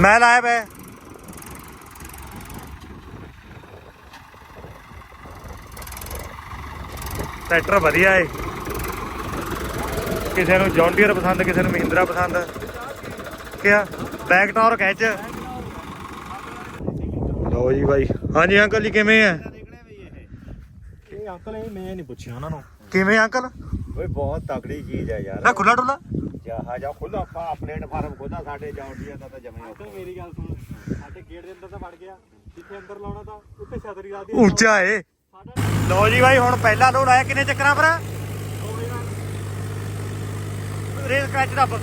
ਮੈਂ ਲਾਇਆ ਬੈ ਟਰੈਕਟਰ ਵਧੀਆ ਏ ਕਿਸੇ ਨੂੰ ਜੌਨ ਡੀਅਰ ਪਸੰਦ ਕਿਸੇ ਨੂੰ ਮਹਿੰਦਰਾ ਪਸੰਦ ਕਿਆ ਬੈਕ ਟੌਰ ਖਿੱਚ ਲਓ ਜੀ ਬਾਈ ਹਾਂਜੀ ਅੰਕਲ ਜੀ ਕਿਵੇਂ ਆ ਇਹ ਅੰਕਲ ਇਹ ਮੈਂ ਨਹੀਂ ਪੁੱਛਿਆ ਉਹਨਾਂ ਨੂੰ ਕਿਵੇਂ ਅੰਕਲ ਓਏ ਬਹੁਤ ਤਕੜੀ ਚੀਜ਼ ਹੈ ਯਾਰ। ਨਾ ਖੁੱਲਾ ਡੁੱਲਾ ਜਹਾ ਜਾ ਖੁੱਲਾ ਪਾ ਪਲੇਟਫਾਰਮ ਖੋਦਾ ਸਾਡੇ ਜੌਂਡੀਆਂ ਦਾ ਤਾਂ ਜਮੇ ਅੰਕਲ ਮੇਰੀ ਗੱਲ ਸੁਣ ਸਾਡੇ ਗੇਟ ਦੇ ਅੰਦਰ ਤਾਂ ਵੜ ਗਿਆ। ਜਿੱਥੇ ਅੰਦਰ ਲਾਉਣਾ ਤਾਂ ਉੱਤੇ ਛਤਰੀ ਲਾ ਦੀ ਉੱਚਾ ਏ। ਲਓ ਜੀ ਬਾਈ ਹੁਣ ਪਹਿਲਾ ਲੋਡ ਆਇਆ ਕਿੰਨੇ ਚੱਕਰਾਂ ਪਰ? ਰੇਲ ਕ੍ਰੈਚ ਦੱਬ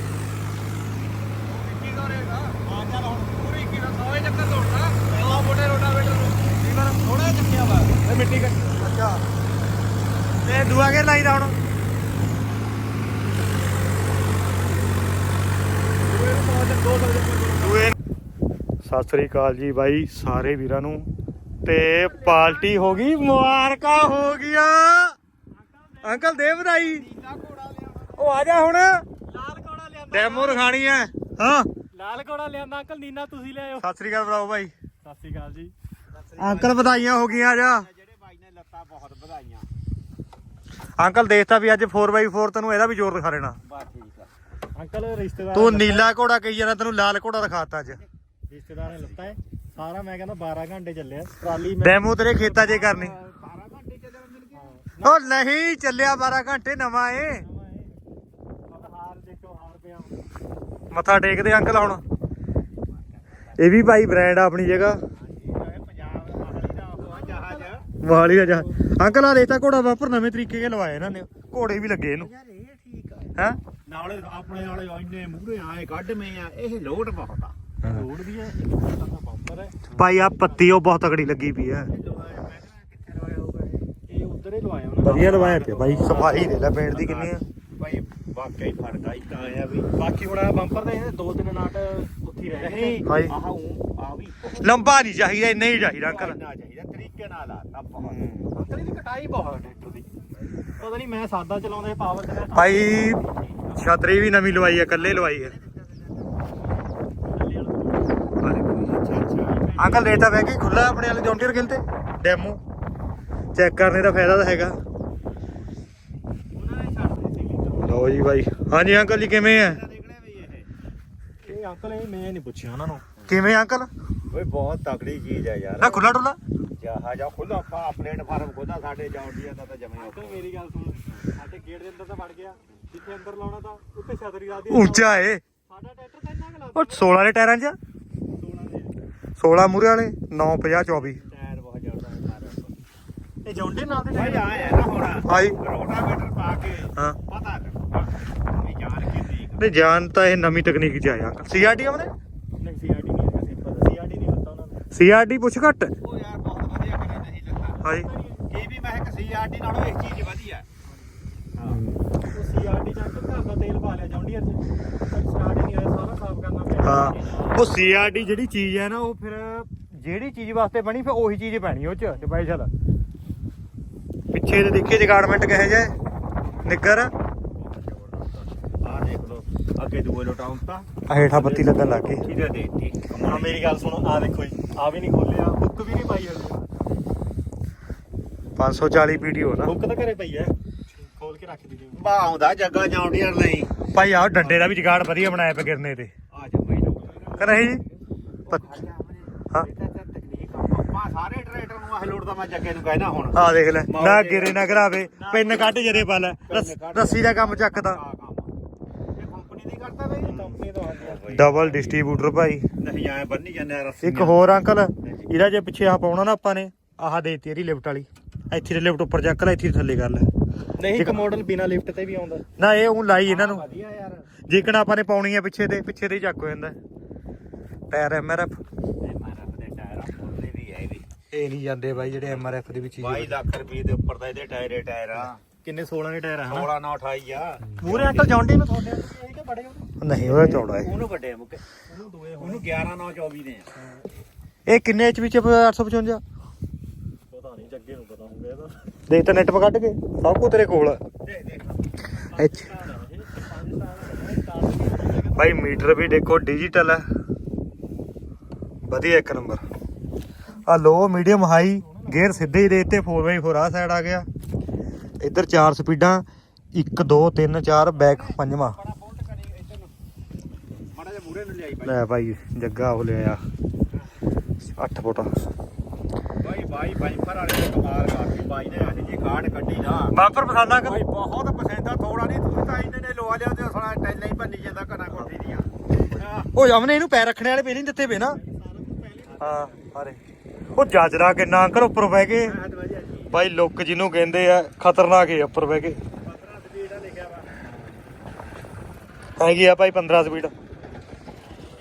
ਮਿੱਟੀ ਕੱਟ ਅੱਛਾ। ਤੇ ਦੂਆ ਕੇ ਲਾਈਦਾ ਹੁਣ। ਸਤਿ ਸ੍ਰੀ ਅਕਾਲ ਜੀ ਬਾਈ ਸਾਰੇ ਵੀਰਾਂ ਨੂੰ। ਤੇ ਪਾਰਟੀ ਹੋ ਗਈ ਮੁਬਾਰਕਾਂ ਹੋ ਗਈਆਂ। ਅੰਕਲ ਦੇ ਵਧਾਈ। ਉਹ ਆ ਜਾ ਹੁਣ। ਲਾਲ ਕੋੜਾ ਲਿਆਂਦਾ ਡੈਮੋ ਰਖਾਣੀ ਹੈ। ਹਾਂ। ਲਾਲ ਕੋੜਾ ਲਿਆਂਦਾ ਅੰਕਲ ਨੀਨਾ ਤੁਸੀਂ ਲਿਆਇਓ ਸਤਿ ਸ੍ਰੀ ਅਕਾਲ ਬੁਲਾਓ ਬਾਈ। ਸਤਿ ਸ਼੍ਰੀ ਅਕਾਲ ਜੀ। ਅੰਕਲ ਵਧਾਈਆਂ ਹੋ ਗਈਆਂ ਆ ਜਾ ਜਿਹੜੇ ਬਾਈ ਨੇ ਲੱਤਾਂ ਬਹੁਤ ਵਧਾਈਆਂ ਅੰਕਲ ਦੇਖਤਾ ਵੀ ਅੱਜ 4x4 ਤੈਨੂੰ ਇਹਦਾ ਵੀ ਜ਼ੋਰ ਦਿਖਾ ਠੀਕ। ਆ ਅੰਕਲ ਰਿਸ਼ਤੇਦਾਰ ਤੂੰ ਨੀਲਾ ਘੋੜਾ ਕਹੀ ਜਾਂਦਾ ਤੈਨੂੰ ਲਾਲ ਘੋੜਾ ਦਿਖਾਤਾ ਅੱਜ। ਰਿਸ਼ਤੇਦਾਰ ਨੇ ਲੱਤਾ ਹੈ ਸਾਰਾ ਮੈਂ ਕਹਿੰਦਾ 12 ਘੰਟੇ ਚੱਲਿਆ। ਟਰਾਲੀ ਮੈਂ ਡੈਮੋ ਤੇਰੇ ਖੇਤਾਂ 'ਚ ਕਰਨੀ। 12 ਘੰਟੇ ਚੱਲਣ ਮਿਲ ਗਏ ਉਹ ਨਹੀਂ ਚੱਲਿਆ 12 ਘੰਟੇ ਨਵਾਂ ਏ। ਹਾਰ ਦੇਖੋ ਹਾਰ ਪਿਆ ਮੱਥਾ ਟੇਕਦੇ ਅੰਕਲ ਹੁਣ। ਇਹ ਵੀ ਭਾਈ ਬ੍ਰਾਂਡ ਆ ਆਪਣੀ ਜਗ੍ਹਾ। ਮਹਾਲੀ ਦਾ ਜਹਾਜ਼। ਅੰਕਲ ਆ ਦੇਖਤਾ ਘੋੜਾ ਵਾਪਰ ਨਵੇਂ ਤਰੀਕੇ ਕੇ ਲਵਾਏ ਇਹਨਾਂ ਨੇ। ਘੋੜੇ ਵੀ ਲੱਗੇ ਇਹਨੂੰ। ਯਾਰ ਇਹ ਠੀਕ ਆ। ਹੈ? ਨਾਲੇ ਆਪਣੇ ਵਾਲੇ ਇੰਨੇ ਮੂਹਰੇ ਆਏ ਕੱਢਵੇਂ ਆ ਇਹ ਲੋਡ ਬਹੁਤ ਆ। ਰੋਡ ਵੀ ਹੈ ਇੱਕ ਦਾ ਬੰਪਰ ਹੈ ਭਾਈ ਆ ਪੱਤੀ ਉਹ ਬਹੁਤ ਤਕੜੀ ਲੱਗੀ ਪਈ ਹੈ ਇਹ ਉਧਰ ਲਵਾਇਆ ਉਹਨਾਂ ਵਧੀਆ ਲਵਾਇਆ ਪਿਆ ਭਾਈ ਸਫ਼ਾਈ ਦੇ ਲੈ ਪੇਂਟ ਦੀ ਕਿੰਨੀ ਆ। ਭਾਈ ਵਾਕਈ ਫ਼ਰਕ ਆ ਇੱਕ ਆਇਆ ਵੀ ਬਾਕੀ ਹੁਣ ਆਹ ਬੰਪਰ ਦੇ ਦੋ ਤਿੰਨ ਨਾਟ ਉੱਥੇ ਹੀ ਰਹਿ ਗਏ। ਭਾਈ। ਆਹ ਊਂ ਆ ਵੀ ਲੰਬਾ ਨਹੀਂ ਚਾਹੀਦਾ ਇੰਨਾ ਹੀ ਚਾਹੀਦਾ ਅੰਕਲ। ਇੰਨਾ ਚਾਹੀਦਾ ਤਰੀਕੇ ਨਾਲ ਆ ਤਾਂ ਬਹੁਤ। ਅੰਕਲ ਇਹਦੀ ਕਟਾਈ ਬਹੁਤ ਹੈ ਟਰੈਕਟਰ ਦੀ। ਪਤਾ ਨਹੀਂ ਮੈਂ ਸਾਦਾ ਚਲਾਉਂਦਾ ਪਾਵਰ ਤੇ ਭਾਈ ਛਤਰੀ ਵੀ ਨਵੀਂ ਲਵਾਈ ਹੈ ਕੱਲੇ ਲਵਾਈ ਹੈ ਅੰਕਲ ਰੇਟਾ ਬਹਿ ਕੇ ਖੁੱਲਾ ਆਪਣੇ ਵਾਲੇ ਜੌਂਟੀਅਰ ਗਿਲ ਤੇ? ਡੈਮੋ। ਚੈੱਕ ਕਰਨੇ ਦਾ ਫਾਇਦਾ ਤਾਂ ਹੈਗਾ। ਲਓ ਜੀ ਬਾਈ। ਹਾਂਜੀ ਅੰਕਲ ਜੀ ਕਿਵੇਂ ਆ? ਇਹ ਅੰਕਲ ਇਹ ਮੈਂ ਨਹੀਂ ਪੁੱਛਿਆ ਉਹਨਾਂ ਨੂੰ। ਕਿਵੇਂ ਅੰਕਲ? ਓਏ ਬਹੁਤ ਤਕੜੀ ਚੀਜ਼ ਹੈ ਯਾਰ। ਨਾ ਖੁੱਲਾ ਡੁੱਲਾ ਜਹਾ ਜਾ ਖੁੱਲਾ ਪਲੇਟਫਾਰਮ ਖੋਦਾ ਸਾਡੇ ਜੌਂਡੀਆਂ ਦਾ ਤਾਂ ਜਮੇ ਮੇਰੀ ਗੱਲ ਸੁਣ। ਸਾਡੇ ਗੇਟ ਦੇ ਅੰਦਰ ਤਾਂ ਵੜ ਗਿਆ। ਜਿੱਥੇ ਅੰਦਰ ਲਾਉਣਾ ਤਾਂ ਉੱਤੇ ਛਤਰੀ ਲਾ ਦੀ ਉੱਚਾ ਏ। ਸਾਡਾ ਟਰੈਕਟਰ ਤਾਂ ਇੰਨਾ ਕੁ ਉਹ ਲੱਗਦਾ 16 ਦੇ ਟਾਇਰਾਂ 'ਚ 16 ਦੇ। 16 ਮੂਰੇ ਵਾਲੇ? 9 50 24 ਟਾਇਰ ਬਹੁਤ ਜ਼ਿਆਦਾ ਹੈ ਮਾਰੇ ਇਹ ਜੌਂਡੇ ਨਾਲ ਦੇ ਭਾਈ ਆਇਆ ਨਾ। ਹੁਣ ਭਾਈ। ਰੋਟਾਵੇਟਰ ਪਾ ਕੇ ਹਾਂ। ਪਤਾ ਜਾਨ ਕਿੰਨੀ ਕੁ। ਨਹੀਂ ਜਾਨ ਤਾਂ ਇਹ ਨਵੀਂ ਤਕਨੀਕ 'ਚ ਆਇਆ। ਸੀਆਰਡੀ ਆਵਨੇ ਨਹੀਂ ਸੀਆਰਡੀ ਨਹੀਂ ਹੈਗਾ ਸਿੰਪਲ ਸੀਆਰਡੀ ਨਹੀਂ ਲੱਤਾ ਉਹਨਾਂ ਨੇ। ਸੀਆਰਡੀ ਪੁੱਛ ਘੱਟ। ਉਹ ਯਾਰ ਬਹੁਤ ਵਧੀਆ ਕਰੀ ਨਹੀਂ ਲੱਗਾ ਹਾਂਜੀ। ਕੀ ਵੀ ਮੈਂ ਇੱਕ ਸੀਆਰਡੀ ਨਾਲੋਂ ਇਸ ਚੀਜ਼ ਵਧੀਆ। ਹਾਂ। ਉਹ ਸੀਆਰਡੀ ਚ ਅੰਕਲ ਘਰ ਦਾ ਤੇਲ ਪਾ ਲਿਆ ਜੌਂਡੀਅਰ ਚ ਸੀਆਰਡੀ ਨਹੀਂ ਹੋਇਆ ਸਾਰਾ ਸਾਫ਼ ਕਰਨਾ ਪਿਆ। ਹਾਂ ਉਹ ਸੀਆਰਡੀ ਜਿਹੜੀ ਚੀਜ਼ ਹੈ ਨਾ ਉਹ ਫਿਰ ਜਿਹੜੀ ਚੀਜ਼ ਵਾਸਤੇ ਬਣੀ ਫਿਰ ਉਹੀ ਚੀਜ਼ ਪੈਣੀ ਉਹ 'ਚ ਸਪੈਸ਼ਲ ਪਿੱਛੇ ਤੇ ਦੇਖੀਏ ਜਗਾਰਡਮੈਂਟ ਕਹੇ ਜਾਏ ਨਿੱਗਰ ਆਹ ਦੇਖ ਲਓ ਅੱਗੇ ਦੂਏ ਲੋਟਾਉਂ ਤਾਂ ਆ ਹੇਠਾਂ ਬੱਤੀ ਲੱਗਣ ਲੱਗ ਗਈ। ਇਹਦੇ ਦੇਤੀ ਆ ਮੇਰੀ ਗੱਲ ਸੁਣੋ ਆ ਦੇਖੋ ਜੀ ਆ ਵੀ ਨਹੀਂ ਖੋਲਿਆ ਹੁੱਕ ਵੀ ਨਹੀਂ ਪਾਈ ਹਲੇ 540 ਵੀਡੀਓ ਨਾ। ਹੁੱਕ ਤਾਂ ਘਰੇ ਪਈ ਕੇ ਰੱਖ ਦੀ ਜੀ ਬਾਉਂਦਾ ਜੱਗਾ ਜੌਂਡੀਆਂ ਨਹੀਂ। ਭਾਈ ਆਹ ਡੰਡੇ ਦਾ ਵੀ ਜਗਾੜ ਵਧੀਆ ਬਣਾਇਆ ਪਿਆ ਗਿਰਨੇ ਤੇ ਆ ਜਾ ਬਈ ਲੋਕ ਕਿ ਨਹੀਂ ਜੀ? ਪ- ਹਾਂ। ਤਕਨੀਕ ਆਪਾਂ ਸਾਰੇ ਟਰੈਕਟਰ ਨੂੰ ਆਹ ਲੋੜਦਾ ਮੈਂ ਜੱਗੇ ਨੂੰ ਕਹਿਣਾ ਹੁਣ। ਆ ਦੇਖ ਲੈ ਨਾ ਗਿਰੇ ਨਾ ਘਰਾਵੇ। ਪਿੰਨ ਕੱਢ ਜਰੇ ਪਾ ਲੈ। ਰੱਸ- ਦਾ ਕੰਮ ਚੱਕਦਾ। ਡਬਲ ਡਿਸਟ੍ਰੀਬਿਊਟਰ ਭਾਈ। ਨਹੀਂ ਆਏ ਬੰਨੀ ਜਾਂਦੇ ਆ ਰੱਸੀ ਇੱਕ ਹੋਰ ਅੰਕਲ ਇਹਦਾ ਜੇ ਪਿੱਛੇ ਆ ਪਾਉਣਾ ਨਾ ਆਪਾਂ ਨੇ ਆਹ ਦੇਤੀ ਇਹਦੀ ਲਿਫਟ ਵਾਲੀ। ਇੱਥੇ ਦੇ ਲਿਫਟ ਉੱਪਰ ਚੱਕ ਲੈ ਇੱਥੇ ਥੱਲੇ ਕਰ ਲੈ। ਨਹੀਂ ਇੱਕ ਮਾਡਲ ਬਿਨਾ ਲਿਫਟ ਤੇ ਵੀ ਆਉਂਦਾ। ਨਾ ਇਹ ਉਹ ਲਾਈ ਇਹਨਾਂ ਨੂੰ। ਵਧੀਆ ਯਾਰ। ਜੇਕਣ ਆਪਾਂ ਨੇ ਪਾਉਣੀ ਹੈ ਪਿੱਛੇ ਤੇ ਪਿੱਛੇ ਤੇ ਚੱਕ ਹੋ ਜਾਂਦਾ। ਟਾਇਰ ਐਮਆਰਐਫ ਮਾਰਾ ਦੇ ਟਾਇਰ ਆਪੋਲੇ ਵੀ ਹੈ ਵੀ ਇਹ ਨਹੀਂ ਜਾਂਦੇ ਬਾਈ ਜਿਹੜੇ ਐਮਆਰਐਫ ਦੇ ਵਿੱਚ 22 ਲੱਖ ਰੁਪਏ ਦੇ ਉੱਪਰ ਦਾ ਇਹਦੇ ਟਾਇਰ ਹੀ ਟਾਇਰ ਆ। ਕਿੰਨੇ 16 ਦੇ ਟਾਇਰ ਆ ਹਨਾ? 16 ਨਾ 28 ਆ। ਮੂਰੇ ਅੰਕਲ ਜੌਂਡੀ ਨੂੰ ਤੁਹਾਡੇ ਅੰਦਰ ਇਹ ਕਿ ਬੜੇ ਨਹੀਂ ਉਹਦਾ ਚੌੜਾ ਹੈ। ਉਹਨੂੰ ਵੱਡੇ ਮੁੱਕੇ। ਉਹਨੂੰ ਦੋਏ ਉਹਨੂੰ 11 9 24 ਦੇ ਆ। ਇਹ ਕਿੰਨੇ ਐਚ ਵਿੱਚ 855 ਪਤਾ ਨਹੀਂ ਜੱਗੇ ਨੂੰ ਪਤਾ ਹੋਊਗਾ ਇਹਦਾ ਦੇਖ ਤਾਂ ਨੈਟ 'ਤੇ ਕੱਢ ਕੇ ਸਭ ਕੁ ਤੇਰੇ ਕੋਲ ਆ। ਦੇਖ ਦੇਖ ਐਚ ਭਾਈ ਮੀਟਰ ਵੀ ਦੇਖੋ ਡਿਜੀਟਲ ਹੈ ਵਧੀਆ ਇੱਕ ਨੰਬਰ। ਆ ਲੋ ਮੀਡੀਅਮ ਹਾਈ ਗੇਅਰ ਸਿੱਧੇ ਹੀ ਦੇ ਦਿੱਤੇ 4x4 ਆ ਸਾਈਡ ਆ ਗਿਆ। ਇੱਧਰ ਚਾਰ ਸਪੀਡਾਂ 1 2 3 4 ਬੈਕ ਪੰਜਵਾਂ। ਮਾੜਾ ਜਿਹਾ ਮੂਰੇ ਨੂੰ ਲਿਆਈ ਬਾਈ। ਲੈ ਭਾਈ ਜੱਗਾ ਉਹ ਲਿਆ 8 ਫੁੱਟ। ਬਾਈ ਬਾਈ ਬਾਈਪਰ ਵਾਲੇ ਨੇ ਕਮਾਲ ਕਰਤੀ ਬਾਈ ਨੇ ਅਸੀਂ ਜੀ ਕਾਟ ਕੱਢੀ ਨਾ। ਬਾਪਰ ਪਸੰਦਾ ਬਾਈ ਬਹੁਤ ਪਸੰਦਾ ਥੋੜਾ ਨਹੀਂ ਤੁਸੀਂ ਤਾਂ ਇਹਨੇ ਨੇ ਲਵਾ ਲਿਆ ਤੇ ਸਾਲਾ ਟੈਲਾਂ ਹੀ ਭੰਨੀ ਜਾਂਦਾ ਘਰਾਂ ਕੋਠੀ ਦੀਆਂ। ਉਹ ਜਮਨੇ ਇਹਨੂੰ ਪੈਰ ਰੱਖਣੇ ਵਾਲੇ ਪੇ ਨਹੀਂ ਦਿੱਤੇ ਵੇ ਨਾ? ਹਾਂ ਸਾਰੇ ਉਹ ਜੱਜਦਾ ਕਿੰਨਾ ਅੰਕਲ ਉੱਪਰ ਬਹਿ ਕੇ। ਭਾਈ ਲੁੱਕ ਜਿਹਨੂੰ ਕਹਿੰਦੇ ਆ ਖਤਰਨਾਕ ਹੈ ਉੱਪਰ ਬਹਿ ਕੇ। 15 ਸਪੀਡ ਆ ਲਿਖਿਆ ਵਾ। ਹੈਗੀ ਆ ਭਾਈ 15 ਸਪੀਡ? ਇਹ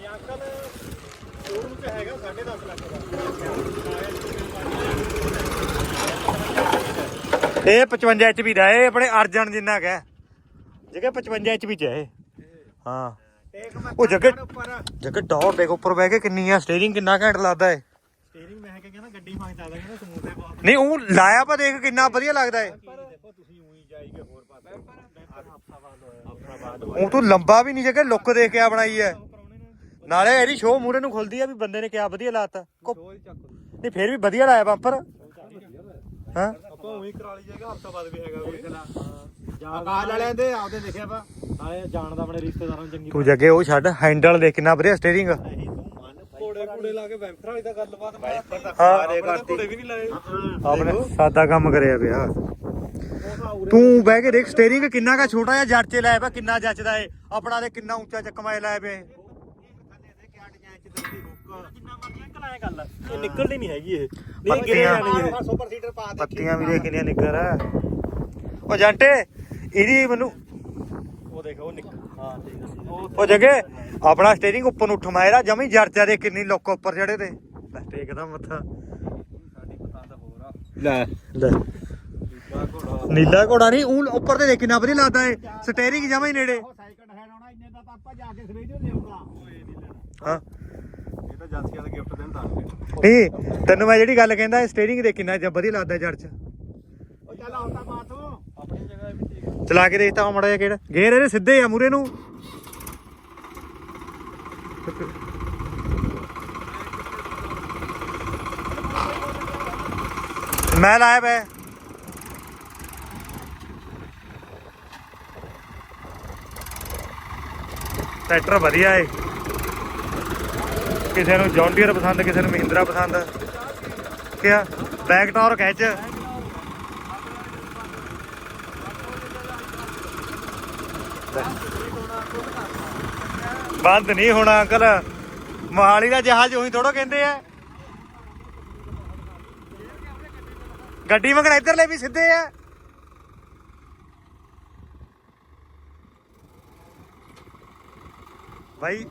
ਅੰਕਲ ਸ਼ੋਰੂਮ 'ਚ ਹੈਗਾ 10.5 ਲੱਖ ਦਾ। ਇਹ 55 ਐਚਪੀ ਦਾ ਇਹ ਆਪਣੇ ਅਰਜਨ ਜਿੰਨਾ ਕਾ ਜਗੇ 55 ਐਚਪੀ ਚ ਹੈ ਹਾਂ। ਉਹ ਜੱਗੇ- ਜਗੇ ਟੌਰ ਦੇਖ ਉੱਪਰ ਬਹਿ ਕੇ ਕਿੰਨੀ ਆ ਸਟੀਅਰਿੰਗ ਕਿੰਨਾ ਘੈਂਟ ਲੱਗਦਾ ਏ। ਸਟੀਅਰਿੰਗ ਮੈਂ ਕਿਹਾ ਕਹਿੰਦਾ ਗੱਡੀ ਦਾ ਕਹਿੰਦਾ ਸਮੂਥ ਹੈ ਬਹੁਤ ਨਹੀਂ ਉਹ ਲਾਇਆ ਪਾ ਦੇਖ ਕਿੰਨਾ ਵਧੀਆ ਲੱਗਦਾ ਏ। ਦੇਖੋ ਤੁਸੀਂ ਉਹੀ ਜਾਈਗੇ ਹੋਰ ਪਾਸੇ ਉਹ ਤੂੰ ਲੰਬਾ ਵੀ ਨਹੀਂ ਜਗੇ ਲੁੱਕ ਦੇਖ ਕੇ ਆ ਬਣਾਈ ਐ ਨਾਲੇ ਇਹਦੀ ਸ਼ੋਅ ਮੂਰੇ ਨੂੰ ਖੁੱਲਦੀ ਆ ਵੀ ਬੰਦੇ ਨੇ ਕਿਆ ਵਧੀਆ ਲਾਤਾ। ਨਹੀਂ ਫੇਰ ਵੀ ਵਧੀਆ ਲਾਇਆ ਬੰਪਰ ਹਾਂ। ਆਪਾਂ ਉਹੀ ਕਰਾ ਲਈ ਜਾਏਗਾ ਹਫਤਾ ਬਾਅਦ ਵੀ ਹੈਗਾ ਕੋਈ। ਆਕਾਸ਼ ਵਾਲਿਆਂ ਦੇ ਆਪਦੇ ਲਿਖਿਆ ਵਾ। ਨਾਲੇ ਜਾਣਦਾ ਆਪਣੇ ਰਿਸ਼ਤੇਦਾਰਾਂ ਨੂੰ ਚੰਗੀ ਤੂੰ ਜਗੇ ਉਹ ਛੱਡ ਹੈਂਡਲ ਦੇ ਕਿੰਨਾ ਵਧੀਆ ਸਟੀਅਰਿੰਗ ਨਹੀਂ ਤੂੰ ਮੰਨ ਕੋੜੇ ਕੋੜੇ ਲਾ ਕੇ ਵੈਂਫਰ ਵਾਲੀ ਦਾ ਗੱਲਬਾਤ ਬਾਈਪਰ ਦਾ ਹਾਂ। ਮਾਰੇ ਕਰਤੀ। ਕੋੜੇ ਵੀ ਨਹੀਂ ਲਾਏ। ਆਪਣੇ ਸਾਦਾ ਕੰਮ ਕਰਿਆ ਪਿਆ। ਤੂੰ ਬਹਿ ਕੇ ਦੇਖ ਸਟੀਅਰਿੰਗ ਕਿੰਨਾ ਕਾ ਛੋਟਾ ਜਿਹਾ ਜੱਟ ਚ ਲਾਇਆ ਪਿਆ ਕਿੰਨਾ ਜੱਚਦਾ ਏ। ਆਪਣਾ ਦੇ ਕਿੰਨਾ ਉੱਚਾ ਚੱਕਮਾ ਲਾਇਆ ਪਿਆ ਇਹ। ਜਿੰਨਾ ਮਰਜ਼ੀ ਅੰਕਲ ਐ ਗੱਲ ਇਹ ਨਿਕਲਦੀ ਨਹੀਂ ਹੈਗੀ ਇਹ। ਪੱਤੀਆਂ। ਨਹੀਂ ਗਿਰੇ ਜਾਣੀ ਇਹ ਸੁਪਰ ਸੀਟਰ ਪਾ ਦੇ ਪੱਤੀਆਂ ਵੀ ਦੇ ਕਿੰਨੀਆਂ ਨਿੱਗਰ ਆ। ਉਹ ਜੰਟੇ ਇਹਦੀ ਮੈਨੂੰ ਉਹ ਦੇਖ ਉਹ ਨਿਕਲ ਹਾਂ ਠੀਕ ਹੈ ਉਹ ਜਗੇ ਆਪਣਾ ਸਟੀਅਰਿੰਗ ਉੱਪਰ ਨੂੰ ਉਠ ਮਾਇਰਾ ਜਮੀ ਜਰਚਾ ਦੇ ਕਿੰਨੀ ਲੁੱਕ ਉੱਪਰ ਚੜੇ ਤੇ। ਲੈ ਟੇਕਦਾ ਮੱਥਾ। ਸਾਡੀ ਪਸੰਦ ਹੋਰ ਆ ਲੈ। ਲੈ। ਨੀਲਾ ਘੋੜਾ ਨਹੀਂ ਉਹ ਉੱਪਰ ਤੇ ਦੇਖ ਕਿੰਨਾ ਵਧੀਆ ਲੱਗਦਾ ਏ ਸਟੀਅਰਿੰਗ ਜਮਾ ਹੀ ਨੇੜੇ। ਉਹ ਸਾਈਕਲ ਹੈਂਡ ਆਉਣਾ ਇੰਨੇ ਦਾ ਤਾਂ ਆਪਾਂ ਜਾ ਕੇ ਸਵੇਰ ਨੂੰ ਲਿਆਉਂਗਾ ਓਏ ਨਹੀਂ ਲੈਣਾ ਹਾਂ। ਇਹ ਤਾਂ ਜਾਂਸੀਆਂ ਦਾ ਗਿਫਟ ਦੇਣ ਤਾਂ ਨਹੀਂ ਤੈਨੂੰ ਮੈਂ ਜਿਹੜੀ ਗੱਲ ਕਹਿੰਦਾ ਸਟੀਅਰਿੰਗ ਦੇ ਕਿੰਨਾ ਜ- ਵਧੀਆ ਲੱਗਦਾ ਜੜ ਚ। ਉਹ ਚੱਲ ਆਉਂਦਾ ਬਾਥੋਂ ਆਪਣੀ ਜਗ੍ਹਾ ਵੀ ਠੀਕ ਹੈ ਚਲਾ ਕੇ ਦੇਖਤਾ ਮੜਾ ਜਿਹਾ ਕਿਹੜਾ। ਗੇਰ ਇਹਦੇ ਸਿੱਧੇ ਆ ਮੂਰੇ ਨੂੰ। ਮੈਂ ਲਾਇਆ ਬੈ ਟਰੈਕਟਰ ਵਧੀਆ ਏ। ਕਿਸੇ ਨੂੰ ਜੌਨ ਡੀਅਰ ਪਸੰਦ, ਕਿਸੇ ਨੂੰ ਮਹਿੰਦਰਾ ਪਸੰਦ। ਕਿਆ? ਬੈਕ ਟਾਰ ਖਿੱਚ। ਬੰਦ ਨਹੀਂ ਹੋਣਾ ਅੰਕਲ। ਮੋਹਾਲੀ ਦਾ ਜਹਾਜ਼ ਉਹੀ ਥੋੜੋ ਕਹਿੰਦੇ ਆ। ਗੱਡੀ ਮਗਰ ਇੱਧਰਲੇ ਵੀ ਸਿੱਧੇ ਆ। ਭਾਈ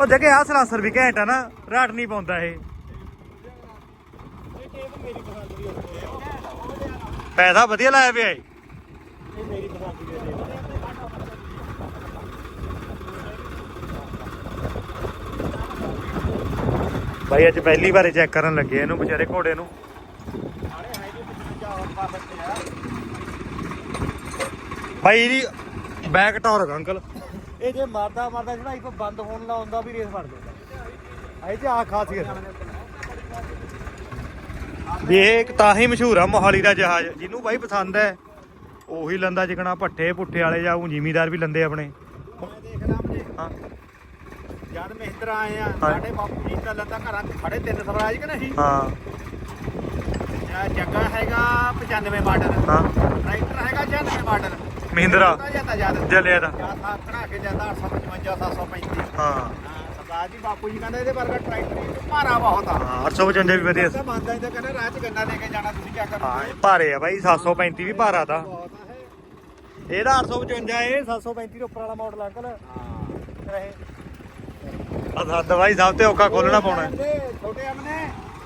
ਉਹ ਜਗੇ ਆ ਸਲਾਸਰ ਵੀ ਘੈਂਟ ਆ ਨਾ, ਰਾਟ ਨਹੀਂ ਪਾਉਂਦਾ ਇਹ। ਪੈਸਾ ਵਧੀਆ ਲਾਇਆ ਪਿਆ ਏ ਭਾਈ ਅੱਜ ਪਹਿਲੀ ਵਾਰ ਚੈੱਕ ਕਰਨ ਲੱਗੇ ਇਹਨੂੰ, ਵਿਚਾਰੇ ਘੋੜੇ ਨੂੰ। ਭਾਈ ਇਹਦੀ ਬੈਕ ਟੌਰ ਅੰਕਲ। ਇਹ ਜੇ ਮਾਰਦਾ ਮਾਰਦਾ ਜਿਹੜਾ ਇੱਕ ਬੰਦ ਹੋਣ ਲਾ ਹੁੰਦਾ ਵੀ ਰੇਸ ਫੜ ਜਾਂਦਾ ਇਹ ਤੇ ਆ। ਖਾਸੀਅਤ ਇੱਕ ਤਾਂ ਹੀ ਮਸ਼ਹੂਰ ਆ ਮੋਹਾਲੀ ਦਾ ਜਹਾਜ਼ ਜਿਹਨੂੰ ਭਾਈ ਪਸੰਦ ਹੈ। ਉਹੀ ਲੰਦਾ ਜਿਕਣਾ ਭੱਠੇ ਪੁੱਠੇ ਵਾਲੇ ਜਾਂ ਊਂ ਜ਼ਿਮੀਦਾਰ ਵੀ ਲੰਦੇ ਆਪਣੇ। ਮੈਂ ਦੇਖਦਾ ਆਪਣੇ। ਹਾਂ। ਜਦ ਮਹਿੰਦਰਾ ਆਏ ਆ ਸਾਡੇ ਬਾਪੂ ਜੀ ਤਾਂ ਲੱਤਾਂ ਘਰਾਂ ਖੜੇ ਤਿੰਨ ਸਵਰਾਜ ਕਿ ਨਹੀਂ? ਹਾਂ। ਜੱਗਾ ਹੈਗਾ 95 ਮਾਡਲ ਹਾਂ। ਟਰੈਕਟਰ ਹੈਗਾ 96 ਮਾਡਲ ਮਹਿੰਦਰਾ। ਜਲਿਆ ਦਾ। ਖੜਾ ਕੇ ਜਾਂਦਾ 855 735 ਹਾਂ। ਹਾਂ, ਸਰਦਾਰ ਜੀ ਬਾਪੂ ਜੀ ਕਹਿੰਦੇ ਇਹਦੇ ਵਰਗਾ ਟਰੈਕਟਰ ਹੀ ਭਾਰਾ ਬਹੁਤ ਆ ਹਾਂ 855 ਵੀ ਵਧੀਆ। ਮੰਨਦਾ ਹੀ ਤਾਂ ਕਹਿੰਦਾ ਰਾਹ 'ਚ ਗੰਨਾ ਲੈ ਕੇ ਜਾਣਾ ਤੁਸੀਂ ਕੀ ਹਾਂ ਕਰਨਾ ਇਹ ਭਾਰੇ ਆ ਬਾਈ 735 ਵੀ ਭਾਰਾ ਆ ਇਹ ਇਹਦਾ 855 ਇਹ 735 ਦੇ ਉੱਪਰ ਵਾਲਾ ਮਾਡਲ ਅੰਕਲ। ਹਾਂ। ਆ ਸੱਦ ਬਾਈ ਸਭ ਤੇ ਔਖਾ ਖੋਲਣਾ ਪਾਉਣਾ ਛੋਟੇ ਅਮਨੇ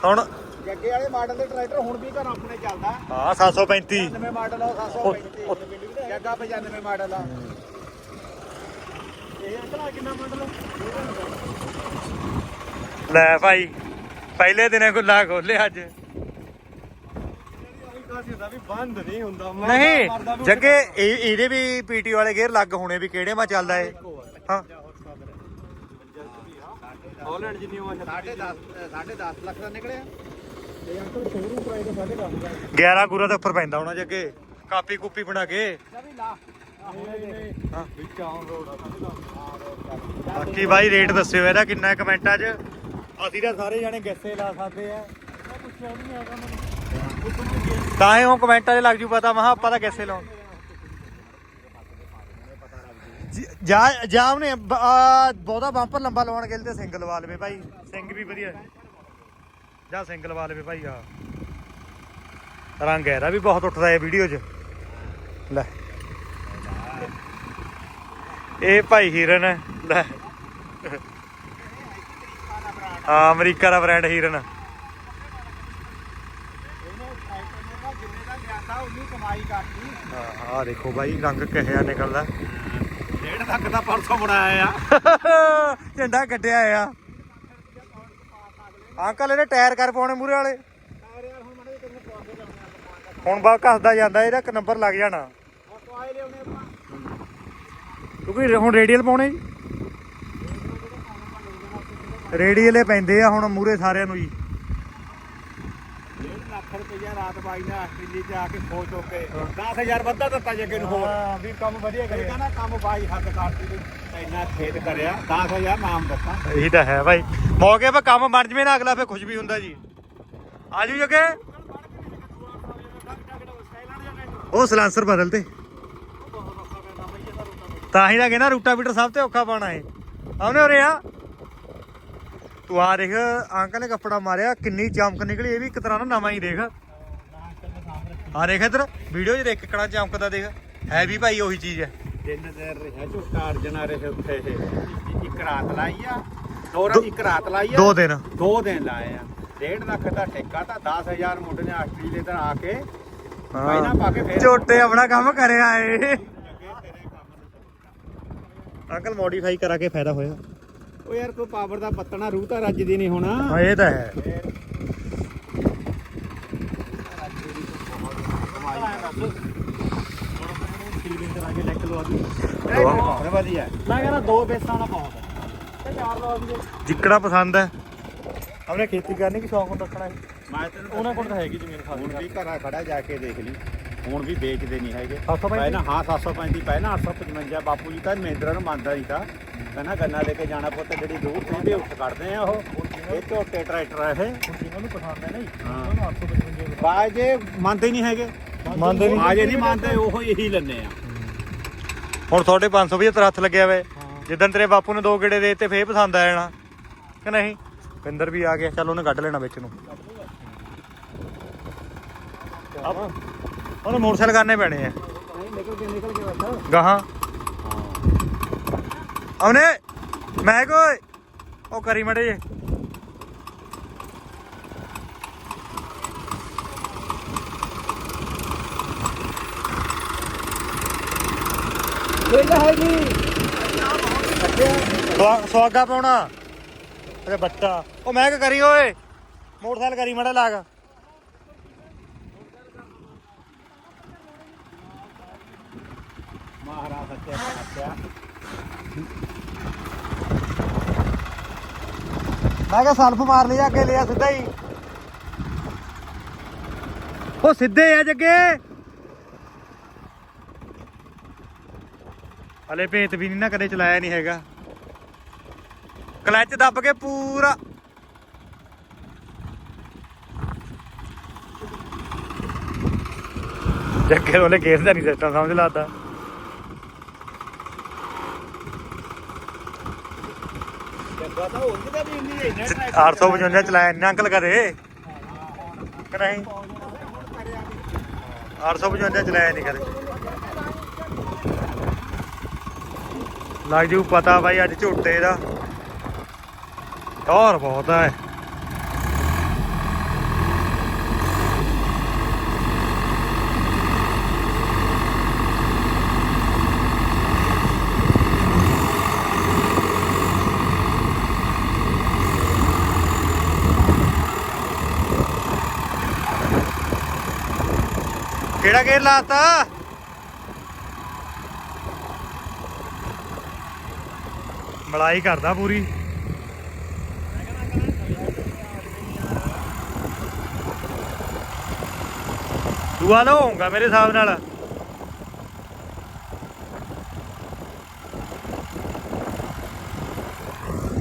ਹੁਣ ਜੱਗੇ ਵਾਲੇ ਮਾਡਲ ਦੇ ਟਰੈਕਟਰ ਹੁਣ ਵੀ ਘਰ ਆਪਣੇ ਚੱਲਦਾ। ਹਾਂ 735 95 ਮਾਡਲ ਆ 735 ਜੱਗਾ 95 ਮਾਡਲ ਆ। ਇਹ ਅੰਕਲ ਕਿੰਨਾ ਮਾਡਲ ਲੈ ਭਾਈ ਪਹਿਲੇ ਦਿਨੇ ਗੁੱਲਾ ਖੋਲੇ ਅੱਜ। ਨਹੀਂ ਜੱਗੇ ਇਹ ਇਹਦੇ ਵੀ ਪੀਟੀ ਵਾਲੇ ਗੇਅਰ ਲੱਗ ਹੋਣੇ ਵੀ ਕਿਹੜੇ ਮਾ ਚੱਲਦਾ ਏ। ਹਾਂ। ਹਾਲੈਂਡ ਜਿੰਨੀ ਉਹ ਸਾਢੇ 10 ਸਾਢੇ 10 ਲੱਖ ਦਾ ਨਿਕਲਿਆ। ਇਹ ਅੰਕਲ ਸ਼ੋਰੂਮ ਪ੍ਰਾਈਸ ਦਾ ਸਾਢੇ ਦਸ ਹਜ਼ਾਰ। 11 ਗੁਰਾ ਦੇ ਉੱਪਰ ਪੈਂਦਾ ਹੋਣਾ ਜੱਗੇ। ਕਾਪੀ ਕੂਪੀ ਬਣਾ ਕੇ। ਵੀ ਹਾਂ। ਬਾਕੀ ਬਾਈ ਰੇਟ ਦੱਸਿਓ ਇਹਦਾ ਕਿੰਨਾ ਹੈ ਕਮੈਂਟਾਂ 'ਚ। ਅਸੀਂ ਤਾਂ ਸਾਰੇ ਜਾਣੇ ਗੱਸੇ ਲਾ ਸਕਦੇ ਆ। ਤਾਂ ਹੀ ਉਹ ਕਮੈਂਟਾਂ 'ਚ ਲੱਗ ਜੂ ਪਤਾ ਮਹਾ ਆਪਾਂ ਤਾਂ ਗੱਸੇ ਲਾਉਣ। ਜ- ਜਾ ਜਾਮ ਨੇ ਬ- ਆ, ਬਹੁਤਾ ਬੰਪਰ ਲੰਬਾ ਲਵਾਉਣ ਗਏ ਤੇ ਸਿੰਗਲ ਲਵਾ ਲਵੇ ਭਾਈ। ਸਿੰਘ ਵੀ ਵਧੀਆ। ਜਾਂ ਸਿੰਗਲ ਲਵਾ ਲਵੇ ਭਾਈ ਆ ਰੰਗ ਇਹਦਾ ਵੀ ਬਹੁਤ ਉੱਠਦਾ ਹੈ ਵੀਡੀਓ 'ਚ। ਲੈ। ਇਹ ਭਾਈ ਹੀਰਨ ਹੈ ਲੈ। ਹਾਂ ਅਮਰੀਕਾ ਦਾ ਬ੍ਰਾਂਡ ਹੀਰਨ। ਆਹ ਦੇਖੋ ਭਾਈ ਰੰਗ ਕਿਹਿਆ ਨਿਕਲਦਾ। ਡੇਢ ਲੱਖ ਦਾ ਪਰਸੋਂ ਬਣਾਇਆ ਆ। ਝੰਡਾ ਕੱਢਿਆ ਆ। ਅੰਕਲ ਇਹਨੇ ਟਾਇਰ ਕਰ ਪਾਉਣੇ ਮੂਰੇ ਵਾਲੇ। ਹੁਣ ਬਾ ਘਸਦਾ ਜਾਂਦਾ ਇਹਦਾ ਇੱਕ ਨੰਬਰ ਲੱਗ ਜਾਣਾ। ਆਏ ਆਪਾਂ। ਕਿਉਂਕਿ ਹੁਣ ਰੇਡੀਅਲ ਪਾਉਣੇ ਜੀ। ਰੇਡੀਅਲੇ ਪੈਂਦੇ ਆ ਹੁਣ ਮੂਰੇ ਸਾਰਿਆਂ ਨੂੰ ਜੀ। ਲੱਖ ਰੁਪਈਆ ਰਾਤ ਬਾਈ ਨੇ ਆਸਟ੍ਰੇਲੀਆ ਤੇ ਆ ਕੇ ਖੋ ਚੁੱਕੇ 10000 ਵੱਧਾ ਦਿੱਤਾ ਜੱਗੇ ਨੂੰ ਹੋਰ। ਹਾਂ ਵੀ ਕੰਮ ਵਧੀਆ ਇਹ ਕਰਿਆ ਕਹਿੰਦਾ ਕੰਮ ਬਾਈ ਹੱਦ ਕਰਤੀ ਤੇ ਇੰਨਾ ਖੇਤ ਕਰਿਆ। 10000 ਨਾਮ ਦਿੱਤਾ। ਇਹੀ ਤਾਂ ਹੈ ਭਾਈ ਮੌਕੇ 'ਤੇ ਕੰਮ ਬਣ ਜਵੇ ਨਾ ਅਗਲਾ ਫੇ ਖੁਸ਼ ਵੀ ਹੁੰਦਾ ਜੀ। ਆਜੂ ਜਗੇ ਉਹ ਸਲਾਂਸਰ ਬਦਲਤੇ। ਤਾਂ ਹੀ ਤਾਂ ਕਹਿੰਦਾ ਰੂਟਾਵੀਟਰ ਸਭ ਤੋਂ ਔਖਾ ਪਾਣਾ ਹੈ ਆਉਨੇ ਉਰੇ ਆ ਤੂੰ ਆ ਦੇਖ ਅੰਕਲ ਨੇ ਕੱਪੜਾ ਮਾਰਿਆ ਕਿੰਨੀ ਚਮਕ ਨਿਕਲੀ ਇਹ ਵੀ ਇੱਕ ਤਰ੍ਹਾਂ ਦਾ ਨਵਾਂ ਹੀ ਦੇਖ। ਆ ਦੇਖ ਇੱਧਰ ਵੀਡੀਓ 'ਚ ਦੇਖ ਕਿਹੜਾ ਚਮਕਦਾ ਦੇਖ। ਹੈ ਵੀ ਭਾਈ ਉਹੀ ਚੀਜ਼ ਹੈ। ਦਿਨ ਦੇ ਰਿਹਾ ਝੁੱਟਾ ਅਰਜਨਾ ਰਹੇ ਉੱਥੇ ਇਹ। ਇੱਕ ਰਾਤ ਲਾਈ ਆ ਦੋ ਰਾਤ ਇੱਕ ਰਾਤ ਲਾਈ ਆ। ਦੋ ਦਿਨ। ਦੋ ਦਿਨ ਲਾਏ ਆ। ਡੇਢ ਲੱਖ ਦਾ ਠੇਕਾ ਤਾਂ 10000 ਮੁੰਡੇ ਨੇ ਆਸਟ੍ਰੇਲੀਆ ਤੇ ਆ ਕੇ ਪਹਿਲਾਂ ਪਾ ਕੇ ਫੇਰ ਝੋਟੇ ਆਪਣਾ ਕੰਮ ਕਰਿਆ ਏ ਅੰਕਲ ਮੋਡੀਫਾਈ ਕਰਾ ਕੇ ਫਾਇਦਾ ਹੋਇਆ। ਉਹ ਯਾਰ ਕੋਈ ਪਾਵਰ ਦਾ ਪੱਤਣਾ ਰੂਹ ਤਾਂ ਰੱਜਦੀ ਨਹੀਂ ਹੋਣਾ। ਹਾਂ ਇਹ ਤਾਂ ਹੈ। ਫੀਲਿੰਗ ਕਰਾ ਕੇ ਡੈਕ ਲਵਾ ਦੀ ਬਹੁਤ ਵਧੀਆ ਮੈਂ ਕਹਿੰਦਾ ਦੋ ਬੇਸਾਂ ਦਾ ਬਹੁਤ ਹੈ ਤੇ ਚਾਰ ਲਵਾ ਦੀ। ਜਿੱਕੜਾ ਪਸੰਦ ਹੈ। ਆਪਣੇ ਖੇਤੀ ਕਰਨੀ ਕਿ ਸ਼ੌਂਕ ਨੂੰ ਰੱਖਣਾ ਹੈ ਮੈਂ ਤੈਨੂੰ ਉਹਨਾਂ ਕੋਲ ਤਾਂ ਹੈਗੀ ਜ਼ਮੀਨ ਖਾਲੀ। ਹੁਣ ਵੀ ਘਰਾਂ ਖੜਾ ਜਾ ਕੇ ਦੇਖ ਲਈ। ਹੁਣ ਵੀ ਵੇਚਦੇ ਨਹੀਂ ਹੈਗੇ। 735? ਪਹਿਲਾਂ ਹਾਂ 735 ਪਹਿਲਾਂ 855 ਬਾਪੂ ਜੀ ਤਾਂ ਮਹਿੰਦਰਾ ਨੂੰ ਮੰਨਦਾ ਨਹੀਂ ਤਾਂ। ਕਹਿੰਦਾ ਗੰਨਾ ਲੈ ਕੇ ਜਾਣਾ ਪੁੱਤ ਜਿਹੜੀ ਦੂਰ ਪੀਂਦੇ ਉੱਠ ਕੱਢਦੇ ਆ ਉਹ। ਇਹ ਝੋਟੇ ਟਰੈਕਟਰ ਆ ਇਹ। ਜਿਹਨਾਂ ਨੂੰ ਪਸੰਦ ਹੈ ਨਾ ਜੀ ਹਾਂ। ਉਹਨਾਂ ਨੂੰ 855 ਬਾਜੇ ਮੰਨਦੇ ਨਹੀਂ ਹੈਗੇ। ਮੰਨਦੇ ਨਹੀਂ। ਬਾਜੇ ਨਹੀਂ ਮੰਨਦੇ ਉਹ ਇਹੀ ਲੈਣੇ ਆ। ਹੁਣ ਤੁਹਾਡੇ 575 ਹੱਥ ਲੱਗਿਆ ਵੇ। ਹਾਂ। ਜਿੱਦਣ ਤੇਰੇ ਬਾਪੂ ਨੇ ਦੋ ਗੇੜੇ ਦੇ ਤੇ ਫੇਰ ਪਸੰਦ ਆ ਜਾਣਾ। ਕਿ ਨਹੀਂ? ਪਿੰਦਰ ਵੀ ਆ ਗਿਆ। ਚੱਲ ਉਹਨੇ ਕੱਢ ਲੈਣਾ ਵਿੱਚ ਨੂੰ। ਉਹਨੂੰ ਮੋਟਰਸਾਈਕਲ ਕਰਨੇ ਪੈਣੇ ਆ। ਨਹੀਂ ਨਿਕਲ ਕੇ ਨਿਕਲ ਕੇ ਬੈਠਾ ਗਾਹਾਂ। ਆਉਨੇ ਮੈਂ ਕੋਈ ਉਹ ਕਰੀ ਮੜੇ ਜੇ। ਲੈ ਹੈ ਜੀ ਸਵਾਗਾ ਪਾਉਣਾ। ਅਰੇ ਬੱਟਾ। ਉਹ ਮੈਂ ਕੀ ਕਰੀ ਓਏ। ਮੋਟਰਸਾਈਕਲ ਕਰੀ ਮੜਾ ਲਾਗ। ਮੈਂ ਕਿਹਾ ਸਲਫ ਮਾਰ ਲਿਆ ਅੱਗੇ ਲਿਆ ਸਿੱਧਾ ਹੀ। ਉਹ ਸਿੱਧੇ ਆ ਜੱਗੇ। ਹਲੇ ਭੇਤ ਵੀ ਨਹੀਂ ਨਾ ਕਦੇ ਚਲਾਇਆ ਨਹੀਂ ਹੈਗਾ। ਕਲੱਚ ਦੱਬ ਕੇ ਪੂਰਾ। ਜੱਗੇ ਉਹਨੇ ਕੇਸ ਦਾ ਨਹੀਂ ਸਿਸਟਮ ਸਮਝ ਲਾਤਾ ਜੱਗਾ ਤਾਂ ਉਹਦੇ ਵੀ ਇੰਨੀ ਹੈ ਨਾ 855 ਚਲਾਇਆ ਨਹੀਂ ਅੰਕਲ ਕਦੇ ਕਿ ਨਹੀਂ? 855 ਚਲਾਇਆ ਨਹੀਂ ਕਦੇ। ਲੱਗ ਜੂ ਪਤਾ ਬਾਈ ਅੱਜ ਝੋਟੇ ਦਾ। ਟੌਰ ਬਹੁਤ ਹੈ ਕਿਹੜਾ ਗੇਰ ਲਾਤਾ? ਮਲਾਈ ਕਰਦਾ ਪੂਰੀ। ਦੂਆ ਲਓ ਹੋਊਗਾ ਮੇਰੇ ਹਿਸਾਬ ਨਾਲ।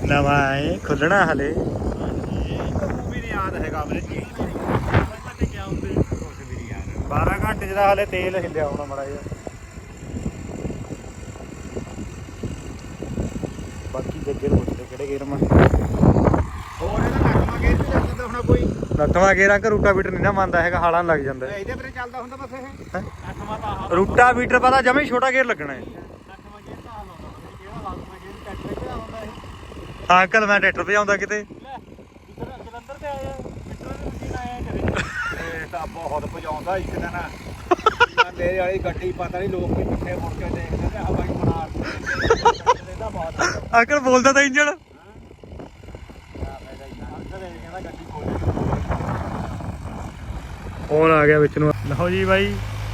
ਨਵਾਂ ਹੈ ਖੁੱਲਣਾ ਹਲੇ। ਵੀ ਨਹੀਂ ਯਾਦ ਹੈਗਾ ਮੇਰੇ। ਜੀ 12 ਘੰਟੇ ਜਿਹੜਾ ਹਲੇ ਤੇਲ ਹਿੱਲਿਆ ਹੋਣਾ ਮੜਾ ਜਿਹਾ। ਬਾਕੀ ਨੂੰ ਪੁੱਛਦੇ ਕਿਹੜੇ ਗੇਰ ਮਾ ਹੋਰ ਇਹਦਾ ਨਕਮਾ ਗੇਰ ਤੇ ਚੱਲਦਾ ਹੋਣਾ ਕੋਈ। ਨੱਥਵਾ ਗੇਰਾਂ ਕਿ ਰੂਟਾ ਬੀਟਰ ਨਹੀਂ ਨਾ ਮੰਨਦਾ ਹੈਗਾ ਹਾਲਾਂ ਲੱਗ ਜਾਂਦਾ। ਇਹਦੇ ਪਰ ਚੱਲਦਾ ਹੁੰਦਾ ਬਸ ਇਹ। ਅੱਠਵਾਂ ਤਾਂ ਰੂਟਾ ਬੀਟਰ ਪਤਾ ਜਮੇ ਛੋਟਾ ਗੇਰ ਲੱਗਣਾ ਹੈ ਅੱਠਵਾਂ ਗੇਰ ਤਾਂ ਲਾਉਂਦਾ ਕਿਹੜਾ ਲਾਜ਼ਮਾ ਗੇਰ ਕੇ ਕਿਹੜਾ ਹੁੰਦਾ ਇਹ। ਅੰਕਲ ਮੈਂ ਟਰੈਕਟਰ ਤੇ ਆਉਂਦਾ ਕਿਤੇ ਲੈ ਇੱਧਰ ਜਲੰਧਰ ਤੇ ਆਇਆ ਮਿੱਟਰ ਦੇ ਮਸ਼ੀਨ ਆਇਆ ਕਰੇ ਇਹ ਤਾਂ ਬਹੁਤ ਭਜਾਉਂਦਾ ਇੱਕ ਦਿਨ। ਮੈਂ ਮੇਰੇ ਵਾਲੀ ਗੱਡੀ ਪਤਾ ਨਹੀਂ ਲੋਕ ਵੀ ਪਿੱਛੇ ਮੁੜ ਕੇ ਦੇਖਦੇ ਤੇ ਹਵਾਈ ਬਣਾ ਲੈਂਦਾ ਬਹੁਤ ਅੰਕਲ ਬੋਲਦਾ ਤਾਂ ਇੰਜਣ। ਫੋਨ ਆ ਗਿਆ ਵਿੱਚ ਨੂੰ। ਲਓ ਜੀ ਬਾਈ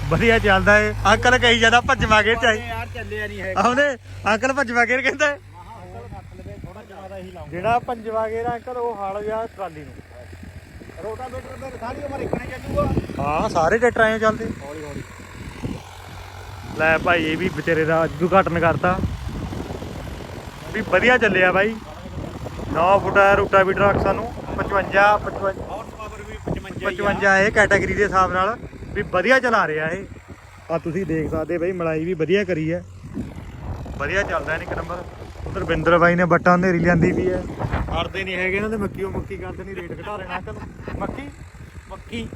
ਵਧੀਆ ਚੱਲਦਾ ਏ ਅੰਕਲ ਕਹੀ ਜਾਂਦਾ ਭੱਜਵਾ ਗੇਰ ਚਾਹੀ ਯਾਰ ਚੱਲਿਆ ਨਹੀਂ ਹੈਗਾ। ਆਉਂਦੇ ਅੰਕਲ ਭੱਜਵਾ ਗੇਰ ਕਹਿੰਦਾ। ਹੈ। ਹੀ ਜਿਹੜਾ ਪੰਜਵਾ ਗੇਰ ਅੰਕਲ ਉਹ ਹਾਲ ਗਿਆ ਟਰਾਲੀ ਨੂੰ। ਰੋਟਾਵੇਟਰ ਤੇ ਸਾਰੀ ਉਮਰ ਇੱਕਣੇ ਚੱਲੂਗਾ ਹਾਂ ਸਾਰੇ ਟਰੈਕਟਰ ਐਂ ਚੱਲਦੇ। ਹੌਲੀ ਹੌਲੀ। ਲੈ ਭਾਈ ਇਹ ਵੀ ਵਿਚਾਰੇ ਦਾ ਉਦਘਾਟਨ ਕਰਤਾ। ਵੀ ਵਧੀਆ ਚੱਲਿਆ ਬਾਈ। 9 ਫੁੱਟ ਰੂਟਾ ਵੀ ਟਰੱਕ ਸਾਨੂੰ। 55 55 ਹਾਰਸ ਪਾਵਰ ਵੀ 55 55 ਇਹ ਕੈਟਾਗਰੀ ਦੇ ਹਿਸਾਬ ਨਾਲ ਵੀ ਵਧੀਆ ਚਲਾ ਰਿਹਾ ਇਹ। ਆ ਤੁਸੀਂ ਦੇਖ ਸਕਦੇ ਬਈ ਮਲਾਈ ਵੀ ਵਧੀਆ ਕਰੀ ਹੈ। ਵਧੀਆ ਚੱਲਦਾ ਹੈ ਇੱਕ ਨੰਬਰ ਉਧਰ ਬਿੰਦਰ ਬਾਈ ਨੇ ਬੱਟਾਂ ਨੇਰੀ ਲਿਆਂਦੀ ਵੀ ਹੈ। ਅੜਦੇ ਨਹੀਂ ਹੈਗੇ ਇਹਨਾਂ ਦੇ ਮੱਕੀਓ ਮੱਕੀ ਕਰਦੇ ਨਹੀਂ ਰੇਟ ਘਟਾ ਰਹੇ ਨਾ ਅੰਕਲ। ਮੱਕੀ? ਮੱਕੀ?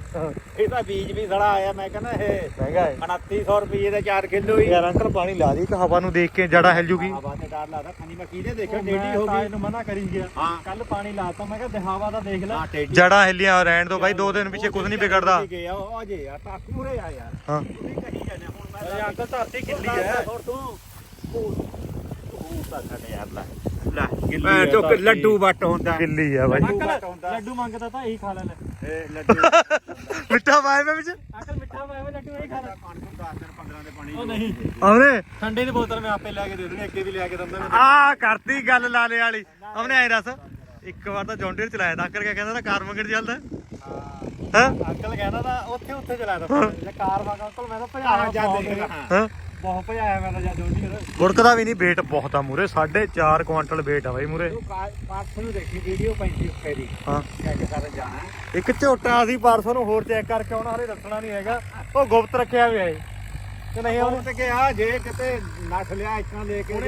ਇਹਦਾ ਬੀਜ ਵੀ ਸੜਾ ਆਇਆ ਮੈਂ ਕਹਿੰਦਾ ਇਹ ਮਹਿੰਗਾ ਹੈ। 2900 ਰੁਪਏ ਦਾ 4 ਕਿਲੋ ਹੀ। ਯਾਰ ਅੰਕਲ ਪਾਣੀ ਲਾ ਦੀ ਤਾਂ ਹਵਾ ਨੂੰ ਦੇਖ ਕੇ ਜੜਾ ਹਿਲ ਜੂਗੀ। ਹਵਾ ਤੇ ਡਰ ਲੱਗਦਾ ਖਣੀ ਮੱਕੀ ਦੇ ਦੇਖੋ ਡੇਢੀ ਹੋ ਗਈ। ਇਹਨੂੰ ਮਨਾ ਕਰੀ ਗਿਆ। ਕੱਲ ਪਾਣੀ ਲਾਤਾ ਮੈਂ ਕਿਹਾ ਦਿਹਾਵਾ ਦਾ ਦੇਖ ਲੈ। ਜੜਾ ਹਿੱਲੀਆਂ ਰਹਿਣ ਦੋ ਬਾਈ ਦੋ ਦਿਨ ਪਿੱਛੇ ਕੁਝ ਨਹੀਂ ਵਿਗੜਦਾ। ਗਿਆ ਉਹ ਅਜੇ ਯਾਰ ਤਾਂ ਪੂਰੇ ਆ ਯਾਰ। ਹਾਂ। ਤੁਸੀਂ ਕਹੀ ਜਾਂਦੇ ਹੁਣ ਮੈਂ ਅੰਕਲ ਧਰਤੀ ਗਿੱਲੀ ਹੈ। ਹੋਰ ਤੂੰ। ਉਹ ਤਾਂ ਸਾਡੇ ਯਾਰ ਲੈ। ਲੈ ਜੋ ਧਰਤੀ। ਲੱਡੂ ਵੱਟ ਹੁੰਦਾ। ਗਿੱਲੀ ਆ ਬਾਈ। ਲੱਡੂ ਅੰਕਲ ਮੰਗਦਾ ਤਾਂ ਇਹੀ ਖਾ ਲੈ ਲੈ। ਇਹ ਲੱਡੂ। ਮਿੱਠਾ ਪਾਏ ਮੈਂ ਵਿੱਚ? ਅੰਕਲ ਮਿੱਠਾ ਪਾਇਆ ਲੱਡੂ ਇਹੀ ਖਾ ਲੈ। ਪਾਣੀ ਨੂੰ 10 ਦਿਨ 15 ਦੇ ਪਾਣੀ ਉਹ ਨਹੀਂ। ਆਉਨੇ ਠੰਡੇ ਦੀ ਬੋਤਲ ਮੈਂ ਆਪੇ ਲੈ ਕੇ ਦੇ ਦੇਣੀ ਅੱਗੇ ਵੀ ਲਿਆ ਕੇ ਦਿੰਦਾ ਮੈਂ ਆ ਕਰਤੀ ਗੱਲ ਲਾਲੇ ਵਾਲੀ। ਉਹਨੇ ਐ ਦੱਸ ਇੱਕ ਵਾਰ ਤਾਂ ਜੌਂਡੀਅਰ ਚਲਾਇਆ ਤਾਂ ਕਰਕੇ ਕਹਿੰਦਾ ਨਾ ਕਾਰ ਮੰਗੜ ਚੱਲਦਾ। ਹਾਂ। ਅੰਕਲ ਕਹਿੰਦਾ ਤਾਂ ਉੱਥੇ ਉੱਥੇ ਚਲਾਇਆ ਤਾਂ ਕਾਰ ਵਾਂਗ ਅੰਕਲ ਮੈਂ ਤਾਂ ਭਜਾਇਆ ਹਾਂ ਜਾ ਬਹੁਤ ਦੇਖ ਹਾਂ? ਬਹੁਤ ਭਜਾਇਆ ਮੈਂ ਤਾਂ ਜਾਂ ਇਹਦਾ ਗੁੜਕਦਾ ਵੀ ਨਹੀਂ weight ਬਹੁਤ ਆ ਮੂਰੇ 4.5 ਕੁਆਂਟਲ weight ਆ ਬਾਈ ਮੂਰੇ ਤੂੰ ਪਾਰਸ ਨੂੰ ਦੇਖੀ ਵੀਡੀਓ 35 ਉੱਤੇ ਦੀ। ਹਾਂ। ਕਹਿ ਕੇ ਸਾਰੇ ਜਾਣਾ। ਇੱਕ ਝੋਟਾ ਅਸੀਂ ਪਰਸੋਂ ਨੂੰ ਹੋਰ ਚੈੱਕ ਕਰਕੇ ਆਉਣਾ ਹਲੇ ਦੱਸਣਾ ਨਹੀਂ ਹੈਗਾ। ਉਹ ਗੁਪਤ ਰੱਖਿਆ ਹੋਇਆ ਏ ਕਿ ਨਹੀਂ ਉਹਨੇ ਤੇ ਕਿਹਾ ਜੇ ਕਿਤੇ ਨੱਠ ਲਿਆ ਇਕਾਂ ਲੈ ਕੇ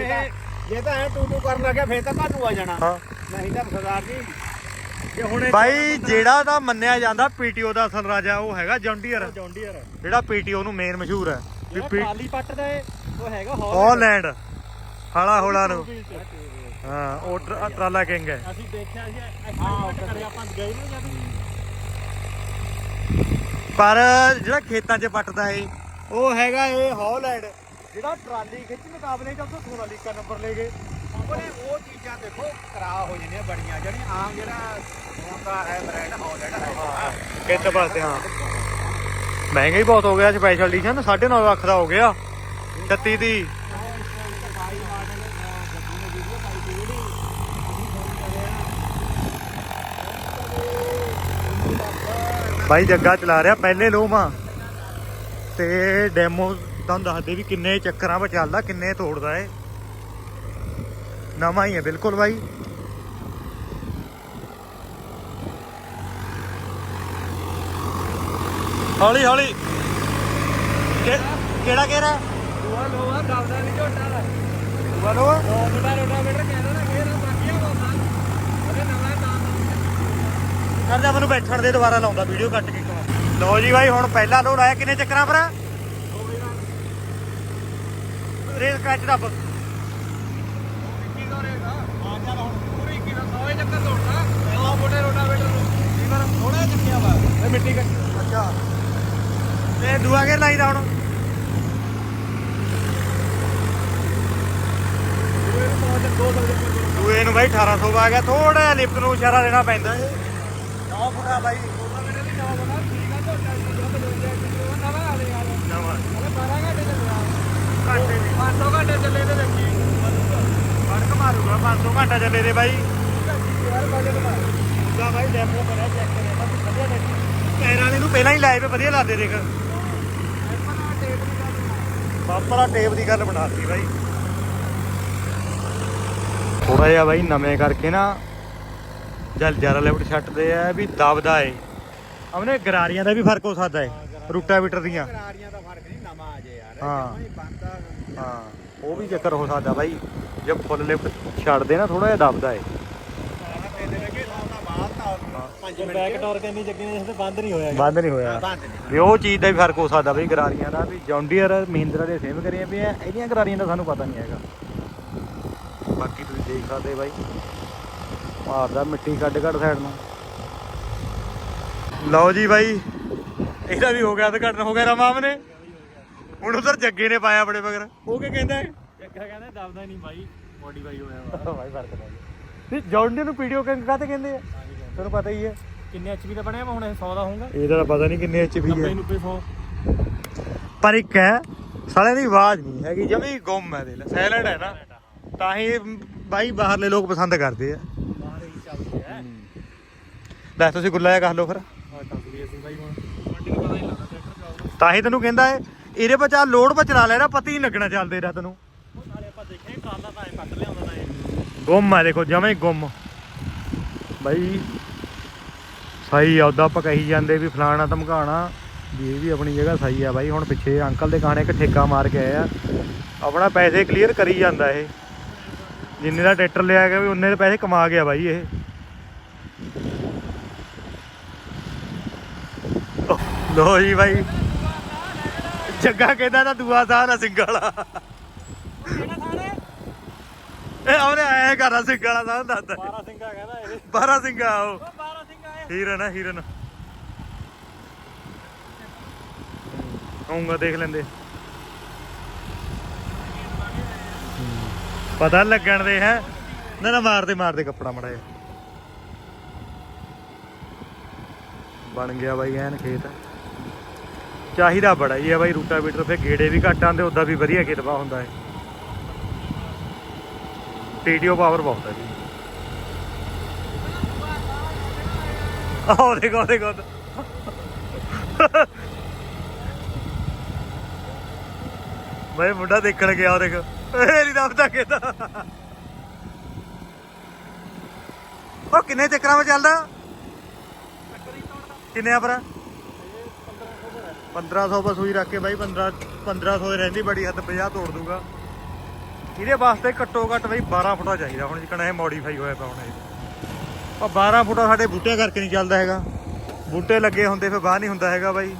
ਜੇ ਤਾਂ ਐ ਟੂ ਟੂ ਕਰਨ ਲੱਗਿਆ ਫੇਰ ਤਾਂ ਭਾਨੂੰ ਆ ਜਾਣਾ। ਹਾਂ। ਨਹੀਂ ਤਾਂ ਸਰਦਾਰ ਜੀ ਬਾਈ ਜਿਹੜਾ ਤਾਂ ਮੰਨਿਆ ਜਾਂਦਾ ਪੀਟੀਓ ਦਾ ਅਸਲ ਰਾਜਾ ਉਹ ਹੈਗਾ ਜੌਂਡੀਅਰ ਜੌਂਡੀਅਰ ਜਿਹੜਾ ਪੀਟੀਓ ਨੂੰ ਮੇਨ ਮਸ਼ਹੂਰ ਹੈ। ਵੀ ਪੀ ਪੱਟ ਦਾ ਉਹ ਹੈਗਾ ਹਾਲੈਂਡ ਹਾਲਾ ਹੋਲਾ ਨੂੰ। ਹਾਂ ਉਹ ਟਰ- ਟਰਾਲਾ ਕਿੰਗ ਹੈ। ਅਸੀਂ ਦੇਖਿਆ ਸੀ ਐਕਸਪੈਰੀਮੈਂਟ ਕਰਿਆ ਆਪਾਂ ਗਏ ਨਾ ਜਦ ਪਰ ਜਿਹੜਾ ਖੇਤਾਂ 'ਚ ਪੱਟਦਾ ਏ ਉਹ ਹੈਗਾ ਏ ਹਾਲੈਂਡ। ਜਿਹੜਾ ਟਰਾਲੀ ਖਿੱਚ ਮੁਕਾਬਲੇ 'ਚ ਉਹ ਸੋਨਾਲੀਕਾ ਨੰਬਰ ਲੈ ਗਏ। ਉਹਨੇ ਉਹ ਚੀਜ਼ਾਂ ਦੇਖੋ ਕਰਾ ਹੋ ਜਾਂਦੀਆਂ ਬੜੀਆਂ ਜਿਹੜੀਆਂ ਆਮ ਜਿਹੜਾ ਹੁੰਦਾ ਹੈ ਬ੍ਰਾਂਡ ਹੌਲੈਂਡ ਹੈ। ਖੇਤ ਵਾਸਤੇ ਹਾਂ। ਮਹਿੰਗਾ ਹੀ ਬਹੁਤ ਹੋ ਗਿਆ ਸਪੈਸ਼ਲ ਐਡੀਸ਼ਨ 9.5 ਲੱਖ ਦਾ ਹੋ ਗਿਆ। 36 ਦੀ ਬਾਈ ਜੱਗਾ ਚਲਾ ਰਿਹਾ, ਪਹਿਲੇ ਲੋਮਾ ਤੇ ਡੈਮੋ ਤੁਹਾਨੂੰ ਦੱਸਦੇ ਵੀ ਕਿੰਨੇ ਚੱਕਰਾਂ 'ਚ ਚੱਲਦਾ, ਕਿੰਨੇ ਤੋੜਦਾ ਏ ਨਵਾਂ ਹੀ ਹੈ ਬਿਲਕੁਲ ਬਾਈ। ਹੌਲੀ ਹੌਲੀ। ਕਿਹੜਾ ਕਿਹੜਾ ਲੋਹਾ ਲੋਹਾ ਦਬਦਾ ਨਹੀਂ ਝੋਟਾ ਦਾ। ਬਲੋ ਦੋ ਮੁੰਡਾ ਰੋਟਾਵੇਟਰ ਕਹਿੰਦਾ ਨਾ ਫੇਰ ਬਾਕੀਆਂ ਬੋਲਦਾ ਉਹਦੇ ਨਵਾਂ ਤਾਂ ਕਰ ਜਾ ਮੈਨੂੰ ਬੈਠਣ ਦੇ ਦੁਬਾਰਾ ਲਾਉਂਦਾ ਵੀਡੀਓ ਕੱਟ ਕੇ ਇੱਕ ਵਾਰ। ਲਓ ਜੀ ਬਾਈ ਹੁਣ ਪਹਿਲਾ ਲੋਡ ਆਇਆ ਕਿੰਨੇ ਚੱਕਰਾਂ ਪਰ? ਰੇਲ ਕੱਚ ਦੱਬ ਕੀ ਕਰੇਗਾ ਆ। ਚੱਲ ਹੁਣ ਪੂਰੀ ਕੀ ਦਾ 100 ਚੱਕਰ ਦੌੜਨਾ ਪਹਿਲਾ ਮੋਟੇ ਰੋਟਾਵੇਟਰ ਨੂੰ। ਕੀ ਕਰ ਥੋੜਾ ਚੱਕਿਆ ਵਾ। ਇਹ ਮਿੱਟੀ ਕੱਟ। ਅੱਛਾ। ਤੇ ਦੂਆ ਕੇ ਲਾਈਦਾ ਹੁਣ। ਦੂਏ ਨੂੰ ਬਾਈ 1800 ਆ ਗਿਆ ਥੋੜਾ ਜਿਹਾ ਲਿਫਟ ਨੂੰ ਇਸ਼ਾਰਾ ਦੇਣਾ ਪੈਂਦਾ ਏ 9 ਫੁੱਟਾ ਬਾਈ। ਘੰਟਾ ਚੱਲੇ ਦੇ ਬਾਈ। ਯਾਰ ਬਾਈ ਡੈਮੋ ਕਰਿਆ ਚੈੱਕ ਕਰਿਆ ਵਧੀਆ ਪੈਰਾਂ ਵਾਲੇ ਨੂੰ ਪਹਿਲਾਂ ਹੀ ਲਾਏ ਪਏ ਵਧੀਆ ਲੱਗਦੇ ਦੇਖ। ਬਾਪਰਾ ਟੇਪ ਦੀ ਗੱਲ ਬਣਾਤੀ ਬਾਈ। ਥੋੜਾ ਜਿਹਾ ਬਾਈ ਨਵੇਂ ਕਰਕੇ ਨਾ ਜਲ ਜਰਾ ਲਿਫਟ ਛੱਟਦੇ ਆ ਵੀ ਦਬਦਾ ਏ। ਆਪਣੇ ਗਰਾਰੀਆਂ ਦਾ ਵੀ ਫ਼ਰਕ ਹੋ ਸਕਦਾ ਏ ਰੂਟਾਵੀਟਰ ਦੀਆਂ। ਕਰਾਰੀਆਂ ਦਾ ਫ਼ਰਕ ਨਹੀਂ ਨਵਾਂ ਆ ਜੇ ਯਾਰ। ਹਾਂ। ਹਾਂ ਉਹ ਵੀ ਚੱਕਰ ਹੋ ਸਕਦਾ ਬਾਈ। ਜੇ ਫੁੱਲ ਲਿਫਟ ਛੱਡਦੇ ਨਾ ਥੋੜਾ ਜਿਹਾ ਦਬਦਾ ਏ ਕਹਿੰਦੇ ਲੱਗੇ ਸਾਹਮਣਾ ਬਾਹਰ ਤਾਂ 5 ਮਿੰਟ ਬੈਕ ਜੱਗੀ ਨੇ ਬੰਦ ਨਹੀਂ ਹੋਇਆ ਬੰਦ ਨਹੀਂ ਹੋਇਆ। ਵੀ ਉਹ ਚੀਜ਼ ਦਾ ਵੀ ਫ਼ਰਕ ਹੋ ਸਕਦਾ ਬਈ ਗਰਾਰੀਆਂ ਦਾ ਵੀ ਜੌਂਡੀਅਰ ਮਹਿੰਦਰਾ ਦੇ ਸੇਮ ਕਰੀਆਂ ਵੀ ਆ ਇਹਦੀਆਂ ਗਰਾਰੀਆਂ ਦਾ ਸਾਨੂੰ ਪਤਾ ਨਹੀਂ ਹੈਗਾ। ਬਾਕੀ ਤੁਸੀਂ ਦੇਖ ਸਕਦੇ ਬਾਈ ਮਾਰਦਾ ਮਿੱਟੀ ਕੱਢ ਕੱਢ ਸਾਈਡ ਨੂੰ। ਲਓ ਜੀ ਬਾਈ ਇਹਦਾ ਵੀ ਹੋ ਗਿਆ ਉਦਘਾਟਨ ਹੋ ਗਿਆ ਰਮਾਮ ਨੇ। ਹੁਣ ਉਧਰ ਜੱਗੇ ਨੇ ਪਾਇਆ ਬੜੇ ਮਗਰ। ਉਹ ਕੀ ਕਹਿੰਦਾ ਹੈ? ਜੱਗਾ ਕਹਿੰਦਾ ਦਬਦਾ ਨਹੀਂ ਬਾਈ ਮੋਡੀਫਾਈ ਹੋਇਆ ਵਾ। ਭਾਈ ਫ਼ਰਕ ਨਹੀਂ ਜੌਂਡੀਅਰ ਨੂੰ ਵੀਡੀਓ ਕਿੰਗ ਕਾਤੇ ਕਹਿੰਦੇ ਆ? ਤੁਹਾਨੂੰ ਪਤਾ ਹੀ ਹੈ। ਕਿੰਨੇ ਐਚਪੀ ਦਾ ਬਣਿਆ ਵਾ ਹੁਣ ਇਹ 100 ਦਾ ਹੋਊਗਾ। ਇਹਦਾ ਤਾਂ ਪਤਾ ਨਹੀਂ ਕਿੰਨੇ ਐਚਪੀ 90 ਹੈ। 90 100 ਪਰ ਇੱਕ ਹੈ ਸਾਲੇ ਦੀ ਆਵਾਜ਼ ਨਹੀਂ ਹੈਗੀ ਜਮੀ ਗੁੰਮ ਹੈ ਦਿਲ ਸਾਇਲੈਂਟ ਹੈ ਨਾ। ਤਾਂ ਹੀ ਬਾਈ ਬਾਹਰਲੇ ਲੋਕ ਪਸੰਦ ਕਰਦੇ ਆ। ਬਾਹਰ ਹੀ ਚੱਲਦੀ ਹੈ। ਲੈ ਤੁਸੀਂ ਗੁੱਲਾ ਜਿਹਾ ਕਰ ਲਓ ਫਿਰ। ਤਾਂ ਹੀ ਤੈਨੂੰ ਕਹਿੰਦਾ ਏ ਇਹਦੇ ਪਰ ਲੋਡ ਪਰ ਚਲਾ ਲੈਣਾ ਪਤਾ ਹੀ ਲੱਗਣਾ ਚੱਲਦੇ ਰਿਹਾ ਤੈਨੂੰ। ਗੁੰਮ ਹੈ ਦੇਖੋ ਜਮੇ ਗੁੰਮ। ਬਾਈ ਸਹੀ ਆ ਆਪਾਂ ਕਹੀ ਜਾਂਦੇ ਵੀ ਫਲਾਣਾ ਧਮਕਾਣਾ। ਵੀ ਇਹ ਵੀ ਆਪਣੀ ਜਗ੍ਹਾ ਸਹੀ ਆ ਬਾਈ ਹੁਣ ਪਿੱਛੇ ਅੰਕਲ ਦੇ ਗਾਣੇ ਇੱਕ ਠੇਕਾ ਮਾਰ ਕੇ ਆਏ ਆ। ਆਪਣਾ ਪੈਸੇ ਕਲੀਅਰ ਕਰੀ ਜਾਂਦਾ ਇਹ। ਜਿੰਨੇ ਦਾ ਟਰੈਕਟਰ ਲਿਆ ਗਿਆ ਵੀ ਉਹਨੇ ਦੇ ਪੈਸੇ ਕਮਾ ਗਿਆ ਬਾਈ ਇਹ। ਲੋ ਜੀ ਬਾਈ। ਜੱਗਾ ਕਹਿੰਦਾ ਤਾਂ ਦੂਆ ਸਿੰਗਾਲਾ ਕਿਹੜਾ ਥਾਣੇ ਇਹ ਉਹਨੇ ਆਇਆ ਘਰਾਂ ਸਿੰਗਾਲਾ ਸਾਹ ਦੱਸਦਾ 12 ਸਿੰਘਾ ਕਹਿੰਦਾ ਇਹ। 12 ਸਿੰਘਾ ਉਹ ਉਹ। 12 ਸਿੰਘ ਆਏ ਹੀਰਨ ਆ, ਹੀਰਨ। ਆਉਂਗਾ, ਦੇਖ ਲੈਂਦੇ। ਪਤਾ ਲੱਗਣ ਦੇ ਹੈ। ਨਾ ਨਾ ਮਾਰਦੇ ਮਾਰਦੇ ਕੱਪੜਾ ਮੜਾ ਬਣ ਗਿਆ ਬਾਈ, ਐਨ ਖੇਤ ਚਾਹੀਦਾ ਬੜਾ ਹੀ ਹੈ ਬਾਈ, ਰੂਟਾਵੀਟਰ ਫੇ ਗੇੜੇ ਵੀ ਘੱਟ ਆਂਦੇ ਉਦਾਂ ਵੀ ਵਧੀਆ ਖੇਤਵਾ ਹੁੰਦਾ ਹੈ ਟੀਡੀਓ ਪਾਵਰ ਬਹੁਤ ਹੈ ਜੀ। ਆਹ ਦੇਖੋ ਦੇਖੋ। ਮੈਂ ਮੁੰਡਾ ਦੇਖਣ ਗਿਆ ਉਹ ਦੇਖ। ਇਹ ਨਹੀਂ ਦੱਬਦਾ ਕਿਦਾ ਉਹ ਕਿੰਨੇ ਚੱਕਰਾਂ ਵਿੱਚ ਚੱਲਦਾ? ਕਿੰਨੇ ਆ ਪਰ 1500 ਬਸ ਸੂਈ ਰੱਖ ਕੇ ਬਾਈ 15 1500 ਦੀ ਰਹਿੰਦੀ ਬੜੀ ਹੱਦ 50 ਤੋੜ ਦੂਗਾ। ਇਹਦੇ ਵਾਸਤੇ ਘੱਟੋ ਘੱਟ ਬਈ 12 ਫੁੱਟਾ ਚਾਹੀਦਾ ਹੁਣ, ਜਿਕਣਾ ਇਹ ਮੋਡੀਫਾਈ ਹੋਇਆ ਪਿਆ ਹੁਣ ਇਹ। ਉਹ 12 ਫੁੱਟਾ ਸਾਡੇ ਬੂਟੇ ਕਰਕੇ ਨਹੀਂ ਚੱਲਦਾ ਹੈਗਾ। ਬੂਟੇ ਲੱਗੇ ਹੁੰਦੇ, ਫਿਰ ਬਾਹਰ ਨਹੀਂ ਹੁੰਦਾ ਹੈਗਾ ਬਾਈ।